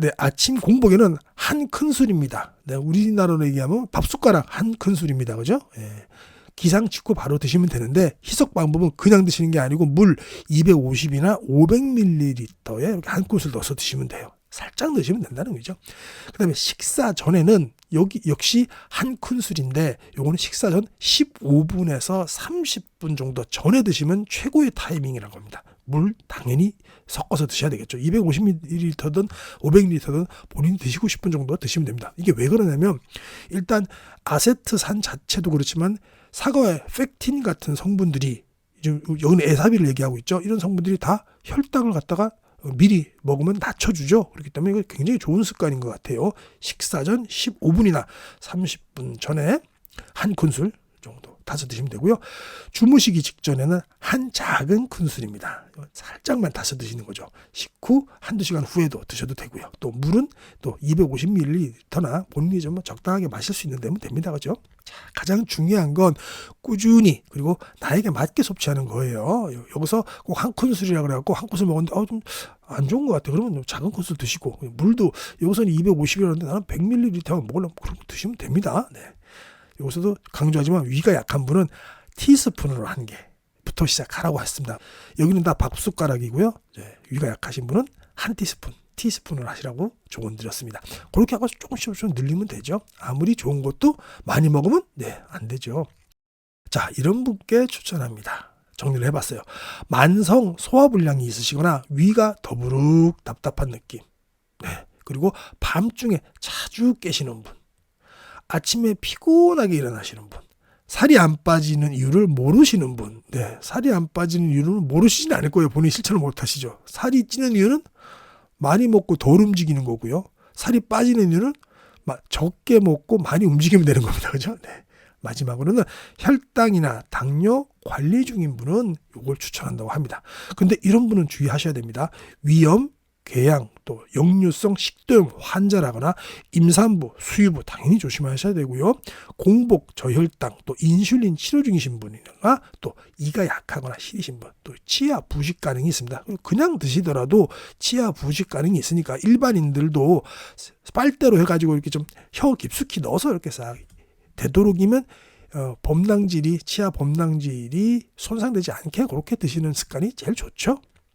네, 아침 공복에는 한 큰술입니다. 네, 우리나라로 얘기하면 밥숟가락 한 큰술입니다. 그죠? 예. 기상 직후 바로 드시면 되는데 희석 방법은 그냥 드시는 게 아니고 물 250이나 500ml에 이렇게 한 큰술 넣어서 드시면 돼요. 살짝 넣으시면 된다는 거죠. 그다음에 식사 전에는 여기 역시 한 큰술인데 요거는 식사 전 15분에서 30분 정도 전에 드시면 최고의 타이밍이라고 합니다. 물 당연히 섞어서 드셔야 되겠죠. 250ml든 500ml든 본인이 드시고 싶은 정도 드시면 됩니다. 이게 왜 그러냐면 일단 아세트산 자체도 그렇지만 사과의 팩틴 같은 성분들이 지금 여기는 에사비를 얘기하고 있죠. 이런 성분들이 다 혈당을 갖다가 미리 먹으면 낮춰주죠. 그렇기 때문에 이거 굉장히 좋은 습관인 것 같아요. 식사 전 15분이나 30분 전에 한 큰술 타서 드시면 되고요. 주무시기 직전에는 한 작은 큰술입니다. 살짝만 타서 드시는 거죠. 식후 한두 시간 후에도 드셔도 되고요. 또 물은 또 250ml나 본인이 좀 적당하게 마실 수 있는 데면 됩니다. 그죠? 자, 가장 중요한 건 꾸준히 그리고 나에게 맞게 섭취하는 거예요. 여- 여기서 꼭 한 큰술이라 그래갖고 한 큰술 먹었는데 어, 좀 안 좋은 것 같아. 그러면 좀 작은 큰술 드시고 물도 여기서는 250이라는데 나는 100ml만 먹으려면 그런 거 드시면 됩니다. 네. 여기서도 강조하지만 위가 약한 분은 티스푼으로 한 개부터 시작하라고 했습니다. 여기는 다 밥숟가락이고요. 위가 약하신 분은 한 티스푼, 티스푼을 하시라고 조언 드렸습니다. 그렇게 하고 조금씩 조금씩 늘리면 되죠. 아무리 좋은 것도 많이 먹으면 네, 안 되죠. 자, 이런 분께 추천합니다. 정리를 해봤어요. 만성 소화불량이 있으시거나 위가 더부룩 답답한 느낌. 네. 그리고 밤중에 자주 깨시는 분. 아침에 피곤하게 일어나시는 분. 살이 안 빠지는 이유를 모르시는 분. 네. 살이 안 빠지는 이유를 모르시진 않을 거예요. 본인이 실천을 못 하시죠. 살이 찌는 이유는 많이 먹고 덜 움직이는 거고요. 살이 빠지는 이유는 마- 적게 먹고 많이 움직이면 되는 겁니다. 그죠? 네. 마지막으로는 혈당이나 당뇨 관리 중인 분은 이걸 추천한다고 합니다. 근데 이런 분은 주의하셔야 됩니다. 위염, 궤양, 또 역류성 식도염 환자라거나 임산부, 수유부 당연히 조심하셔야 되고요. 공복, 저혈당, 또 인슐린 치료 중이신 분이나 또 이가 약하거나 시리신 분, 또 치아 부식 가능이 있습니다. 그냥 드시더라도 치아 부식 가능이 있으니까 일반인들도 빨대로 해가지고 이렇게 좀 혀 깊숙이 넣어서 이렇게 싹 되도록이면 어, 범낭질이 치아 범낭질이 손상되지 않게 그렇게 드시는 습관이 제일 좋죠.